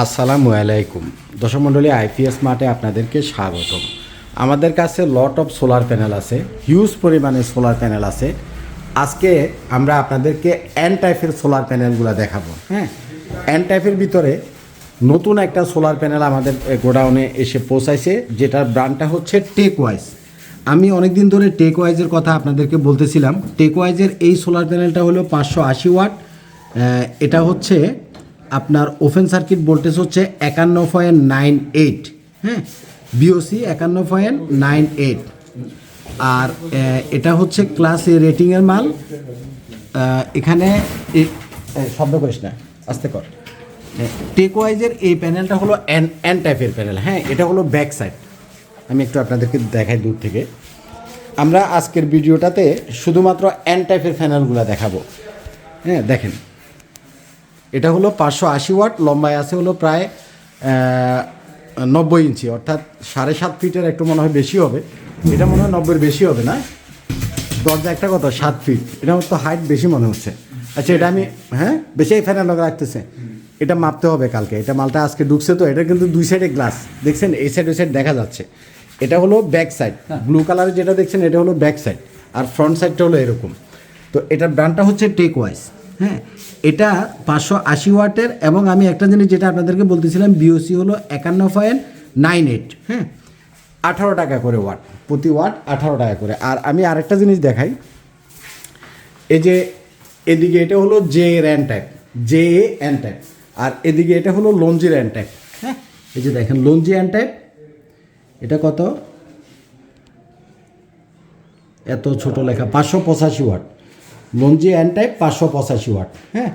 আসসালামু আলাইকুম। দশমণ্ডলী আইপিএস মাঠে আপনাদেরকে স্বাগতম। আমাদের কাছে লট অফ সোলার প্যানেল আছে হিউজ পরিমাণে সোলার প্যানেল আছে। আজকে আমরা আপনাদেরকে এন টাইপের সোলার প্যানেলগুলো দেখাবো হ্যাঁ? এন টাইপের ভিতরে নতুন একটা সোলার প্যানেল আমাদের গোডাউনে এসে পৌঁছাইছে, যেটার ব্র্যান্ডটা হচ্ছে টেক ওয়াইজ আমি অনেক দিন ধরে টেক ওয়াইজের কথা আপনাদেরকে বলতেছিলাম। টেক ওয়াইজের এই সোলার প্যানেলটা হলো পাঁচশো আশি ওয়াট এটা হচ্ছে আপনার ওপেন সার্কিট ভোল্টেজ হচ্ছে একান্ন পয়েন্ট নাইন এইট হ্যাঁ? বিওসি একান্ন পয়েন্ট নাইন এইট। আর এটা হচ্ছে ক্লাস এ রেটিংয়ের মাল এখানে শব্দ করিস না, আস্তে কর। টেকওয়াইজের এই প্যানেলটা হলো এন এন টাইপের প্যানেল হ্যাঁ? এটা হলো ব্যাক সাইড আমি একটু আপনাদেরকে দেখাই দূর থেকে। আমরা আজকের ভিডিওটাতে শুধুমাত্র এন টাইপের প্যানেলগুলো দেখাবো। হ্যাঁ দেখেন। এটা হলো পাঁচশো আশি ওয়াট লম্বায় আছে হলো প্রায় নব্বই ইঞ্চি অর্থাৎ সাড়ে সাত ফিটের একটু মনে হয় বেশি হবে। এটা মনে হয় নব্বইয়ের বেশি হবে না? দরজা একটা কথা সাত ফিট। এটা তো হাইট বেশি মনে হচ্ছে। আচ্ছা এটা আমি হ্যাঁ? বেশি এই ফ্যানের লগে রাখতেছে। এটা মাপতে হবে কালকে। এটা মালটা আজকে ঢুকছে তো এটা কিন্তু দুই সাইডে গ্লাস দেখছেন? এই সাইড ওই সাইড দেখা যাচ্ছে। এটা হলো ব্যাক সাইড ব্লু কালারের যেটা দেখছেন এটা হলো ব্যাক সাইড আর ফ্রন্ট সাইডটা হলো এরকম। তো এটার ব্র্যান্ডটা হচ্ছে টেক ওয়াইজ হ্যাঁ এটা পাঁচশো আশি ওয়াটের এবং আমি একটা জিনিস যেটা আপনাদেরকে বলতেছিলাম বিওসি হলো একান্ন পয়েন্ট নাইন এইট। হ্যাঁ আঠারো টাকা করে ওয়াট, প্রতি ওয়াট আঠারো টাকা করে। আর আমি আরেকটা জিনিস দেখাই, এই যে এদিকে এটা হলো জে র্যান টাইপ জে এ টাইপ আর এদিকে এটা হলো লঞ্জি র্যান টাইপ হ্যাঁ এই যে দেখেন লঞ্জি অ্যান টাইপ এটা কত? এত ছোট লেখা, পাঁচশো পঁচাশি ওয়াট। লঞ্জি অ্যান্ড টাইপ পাঁচশো পঁচাশি ওয়াট হ্যাঁ?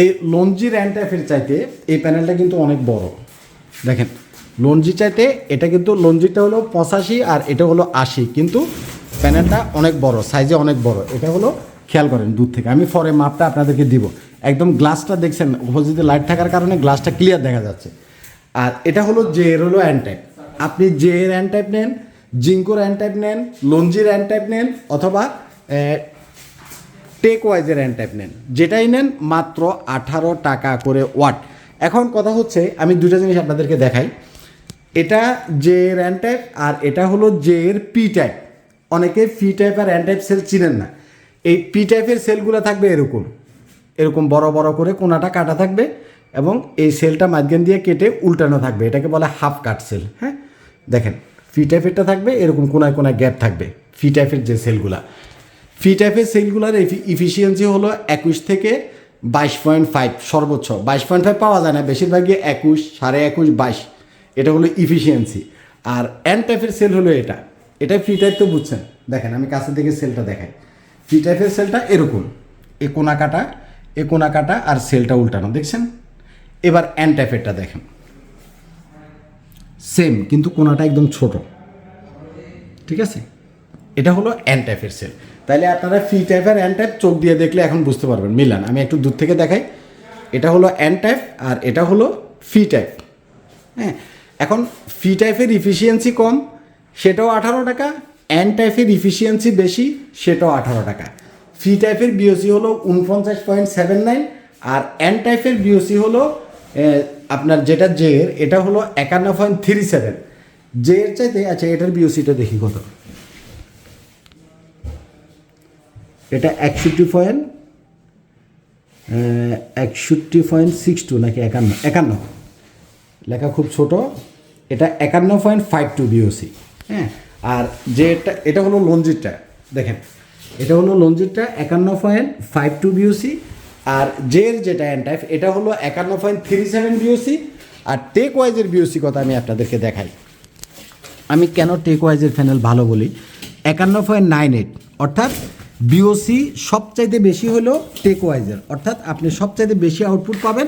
এই লঞ্জির অ্যান টাইপের চাইতে এই প্যানেলটা কিন্তু অনেক বড়। দেখেন, লঞ্জি চাইতে এটা কিন্তু লঞ্জিটা হলো পঁচাশি আর এটা হলো আশি, কিন্তু প্যানেলটা অনেক বড় সাইজে অনেক বড়। এটা হলো, খেয়াল করেন দূর থেকে। আমি ফরে মাপটা আপনাদেরকে দিব। একদম গ্লাসটা দেখছেন অপোজিটে লাইট থাকার কারণে গ্লাসটা ক্লিয়ার দেখা যাচ্ছে। আর এটা হলো জে এর হলো অ্যান টাইপ আপনি জে এর অ্যান্ড টাইপ নেন, জিঙ্কোর অ্যান টাইপ নেন, লঞ্জির অ্যান্ড টাইপ নেন, অথবা টেক ওয়াইজের অ্যান্ড টাইপ নেন। যেটাই নেন, মাত্র আঠারো টাকা করে ওয়াট এখন কথা হচ্ছে, আমি দুটো জিনিস আপনাদেরকে দেখাই। এটা জে এর অ্যান্ড টাইপ আর এটা হলো জে এর পি টাইপ অনেকে পি টাইপ আর অ্যান্ড টাইপ সেল চিনেন না। এই পি টাইপের সেলগুলো থাকবে এরকম। এরকম বড় বড় করে কোনাটা কাটা থাকবে এবং এই সেলটা মাঝখান দিয়ে কেটে উল্টানো থাকবে। এটাকে বলে হাফ কাট সেল হ্যাঁ? দেখেন ফি টাইপেরটা থাকবে, এরকম কোনায় কোনায় গ্যাপ থাকবে। ফি টাইপের যে সেলগুলা ফি টাইপের সেলগুলোর ইফিসিয়েন্সি হলো একুশ থেকে বাইশ পয়েন্ট ফাইভ সর্বোচ্চ। বাইশ পয়েন্ট ফাইভ পাওয়া যায় না, বেশিরভাগই একুশ, সাড়ে একুশ, বাইশ। এটা হলো ইফিসিয়েন্সি আর এন টাইপের সেল হলো এটা। এটা ফ্রি টাইপ তো বুঝছেন। দেখেন, আমি কাছে থেকে সেলটা দেখাই। ফ্রি টাইপের সেলটা এরকম। এ কোনা কাটা, এ কোনা কাটা আর সেলটা উল্টানো, দেখছেন? এবার এন টাইপেরটা দেখেন। সেম কিন্তু কোনাটা একদম ছোট। ঠিক আছে? এটা হলো অ্যান টাইপের সেল তাহলে আপনারা ফি টাইপের অ্যান টাইপ চোখ দিয়ে দেখলে এখন বুঝতে পারবেন। মিলান, আমি একটু দূর থেকে দেখাই। এটা হলো অ্যান টাইপ আর এটা হলো ফি টাইপ হ্যাঁ এখন ফি টাইপের ইফিসিয়েন্সি কম, সেটাও আঠারো টাকা। অ্যান টাইপের ইফিসিয়েন্সি বেশি, সেটাও আঠারো টাকা। ফি টাইপের বিওসি হলো উনপঞ্চাশ পয়েন্ট সেভেন নাইন আর অ্যান টাইপের বিওসি হলো আপনার যেটা জে এর, এটা হলো একান্ন পয়েন্ট থ্রি সেভেন। জে এর চাইতে আচ্ছা এটার বিওসিটা দেখি কত। এটা একষট্টি পয়েন্ট একষট্টি পয়েন্ট সিক্স টু নাকি একান্ন? একান্ন। লেখা খুব ছোট। এটা একান্ন পয়েন্ট ফাইভ টু বিওসি হ্যাঁ আর যে এটা এটা হলো লঞ্জিরটা দেখেন। এটা হলো লঞ্জিরটা একান্ন পয়েন্ট ফাইভ টু বিওসি আর জের যেটা অ্যান্টাইফ এটা হলো একান্ন পয়েন্ট থ্রি সেভেন বিওসি আর টেক ওয়াইজের বিওসি কথা আমি আপনাদেরকে দেখাই। আমি কেন টেক ওয়াইজের প্যানেল ভালো বলি? একান্ন পয়েন্ট নাইন এইট অর্থাৎ বিওসি সবচাইতে বেশি হলো টেক ওয়াইজের অর্থাৎ আপনি সবচাইতে বেশি আউটপুট পাবেন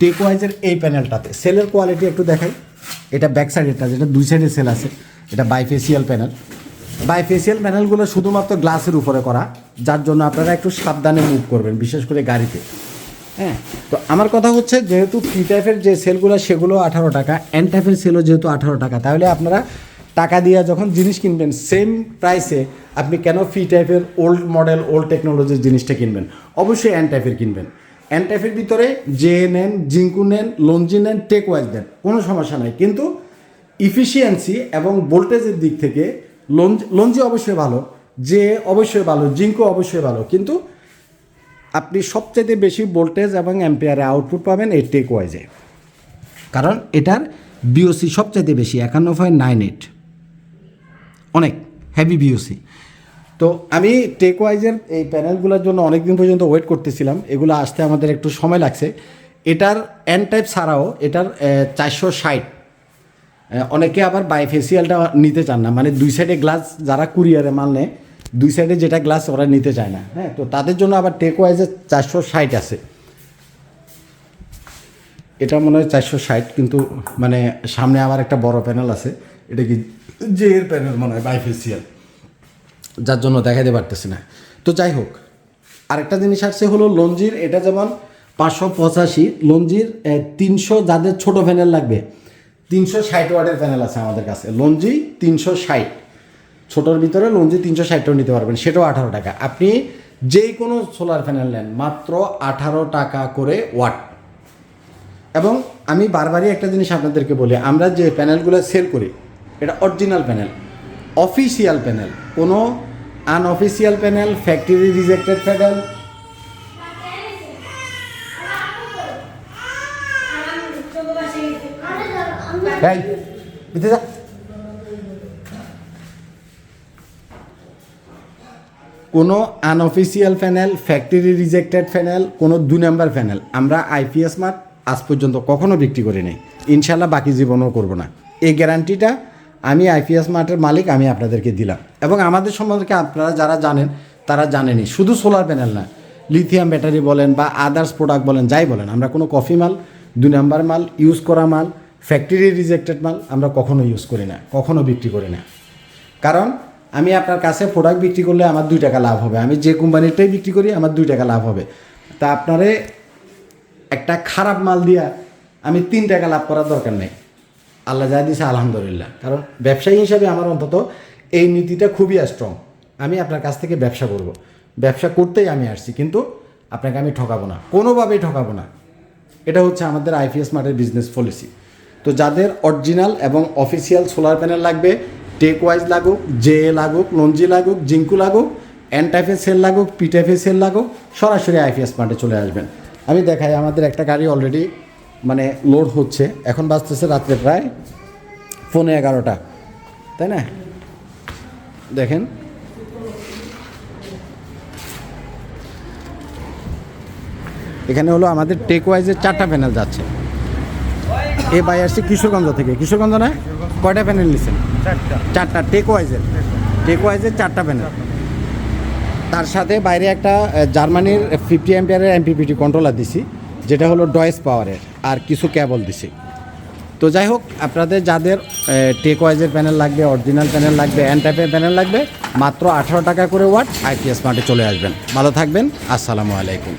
টেক ওয়াইজের এই প্যানেলটাতে সেলের কোয়ালিটি একটু দেখাই। এটা ব্যাক সাইডেরটা যেটা দুই সাইডে সেল আছে, এটা বাইফেসিয়াল প্যানেল বাইফেসিয়াল প্যানেলগুলো শুধুমাত্র গ্লাসের উপরে করা, যার জন্য আপনারা একটু সাবধানে মুভ করবেন, বিশেষ করে গাড়িতে। হ্যাঁ? তো আমার কথা হচ্ছে, যেহেতু পি টাইপের যে সেলগুলো সেগুলো আঠারো টাকা এন টাইপের সেলও যেহেতু আঠারো টাকা, তাহলে আপনারা টাকা দিয়ে যখন জিনিস কিনবেন সেম প্রাইসে আপনি কেন ফি টাইপের ওল্ড মডেল ওল্ড টেকনোলজির জিনিসটা কিনবেন? অবশ্যই এন টাইপের কিনবেন। অ্যান্টাইফের ভিতরে জে নেন, জিঙ্কু নেন, লঞ্জি নেন টেক ওয়াইজ নেন কোনো সমস্যা নাই। কিন্তু ইফিসিয়েন্সি এবং ভোল্টেজের দিক থেকে লঞ্জ, লঞ্জি অবশ্যই ভালো জে অবশ্যই ভালো, জিঙ্কু অবশ্যই ভালো। কিন্তু আপনি সবচেয়ে বেশি ভোল্টেজ এবং অ্যাম্পিয়ারে আউটপুট পাবেন এই টেক ওয়াইজে কারণ এটার বিওসি সবচাইতে বেশি, একান্ন পয়েন্ট নাইন এইট অনেক হ্যাভি বিওসি তো আমি টেক ওয়াইজের এই প্যানেলগুলোর জন্য অনেক দিন পর্যন্ত ওয়েট করতেছিলাম। এগুলো আসতে আমাদের একটু সময় লাগছে। এটার এন টাইপ ছাড়াও এটার চারশো ষাট। অনেকে আবার বাইফেসিয়ালটা নিতে চান না। মানে দুই সাইডে গ্লাস যারা কুরিয়ারে মাল নেয়, দুই সাইডে যেটা গ্লাস ওরা নিতে চায় না। হ্যাঁ তো তাদের জন্য আবার টেক ওয়াইজের চারশো ষাট আছে। এটা মনে হয় চারশো ষাট, কিন্তু মানে সামনে আবার একটা বড় প্যানেল আছে। এটা কি জে এর প্যানেল মনে হয় বাইফেসিয়াল যার জন্য দেখাতে পারতেছি না। তো যাই হোক, আরেকটা জিনিস আসছে হলো লঞ্জির, এটা যেমন পাঁচশো পঁচাশি, লঞ্জির তিনশো যাদের ছোট প্যানেল লাগবে, তিনশো ষাট ওয়ার্ডের প্যানেল আছে আমাদের কাছে। লঞ্জি তিনশো ষাট, ছোটোর ভিতরে লঞ্জি তিনশো ষাটটাও নিতে পারবেন, সেটাও আঠারো টাকা। আপনি যেই কোনো সোলার প্যানেল নেন, মাত্র আঠারো টাকা করে ওয়াট। এবং আমি বারবারই একটা জিনিস আপনাদেরকে বলি, আমরা যে প্যানেলগুলো সেল করি এটা অরিজিনাল প্যানেল অফিসিয়াল প্যানেল কোনো unofficial panel factory rejected panel এই, ভিতরে যা। কোনো unofficial panel factory rejected panel কোনো দু নাম্বার প্যানেল আমরা আইপিএস মার্ট আজ পর্যন্ত কখনো বিক্রি করি নাই ইনশাল্লাহ বাকি জীবনও করব না। এই গ্যারান্টিটা আমি আইপিএস মার্টের মালিক, আমি আপনাদেরকে দিলাম। এবং আমাদের সম্বন্ধে আপনারা যারা জানেন, তারা জানেনি। শুধু সোলার প্যানেল না লিথিয়াম ব্যাটারি বলেন বা আদার্স প্রোডাক্ট বলেন, যাই বলেন, আমরা কোনো কফি মাল, দুই নাম্বার মাল ইউজ করা মাল ফ্যাক্টরি রিজেক্টেড মাল আমরা কখনো ইউজ করি না, কখনো বিক্রি করি না। কারণ আমি আপনার কাছে প্রোডাক্ট বিক্রি করলে আমার দুই টাকা লাভ হবে। আমি যে কোম্পানিটাই বিক্রি করি, আমার দুই টাকা লাভ হবে। তা আপনারে একটা খারাপ মাল দিয়া আমি তিন টাকা লাভ করার দরকার নেই। আল্লাহ যা দিছে, আলহামদুলিল্লাহ। কারণ ব্যবসায়ী হিসাবে আমার অন্তত এই নীতিটা খুবই স্ট্রং আমি আপনার কাছ থেকে ব্যবসা করব। ব্যবসা করতেই আমি আসছি, কিন্তু আপনাকে আমি ঠকাবো না। কোনোভাবেই ঠকাবো না। এটা হচ্ছে আমাদের আইপিএস মার্টের বিজনেস পলিসি তো যাদের অরিজিনাল এবং অফিসিয়াল সোলার প্যানেল লাগবে টেক ওয়াইজ লাগুক জে লাগুক লঞ্জি লাগুক জিঙ্কু লাগুক এন টাইপের সেল লাগুক পি টাইপের সেল লাগুক, সরাসরি আইপিএস মার্টে চলে আসবেন। আমি দেখাই আমাদের একটা গাড়ি অলরেডি মানে লোড হচ্ছে। এখন বাজতেছে রাত্রে প্রায় পৌনে এগারোটা। তাই না? দেখেন। এখানে হলো আমাদের টেক ওয়াইজের চারটা প্যানেল যাচ্ছে। এ বাই আসছে কিশোরগঞ্জ থেকে। কিশোরগঞ্জ না? কয়টা প্যানেল নিচ্ছেন চারটা। টেক ওয়াইজের টেক ওয়াইজের চারটা প্যানেল তার সাথে বাইরে একটা জার্মানির ফিফটি এম্পিয়ারের এমপিপিটি কন্ট্রোলার দিছি। যেটা হলো ডয়েস পাওয়ারের আর কিছু কেবল দিছি। তো যাই হোক, আপনাদের যাদের টেক ওয়াইজের প্যানেল লাগবে অরিজিনাল প্যানেল লাগবে অ্যান টাইপের প্যানেল লাগবে, মাত্র আঠারো টাকা করে ওয়াট আইপিএস মার্টে চলে আসবেন। ভালো থাকবেন, আসসালামু আলাইকুম।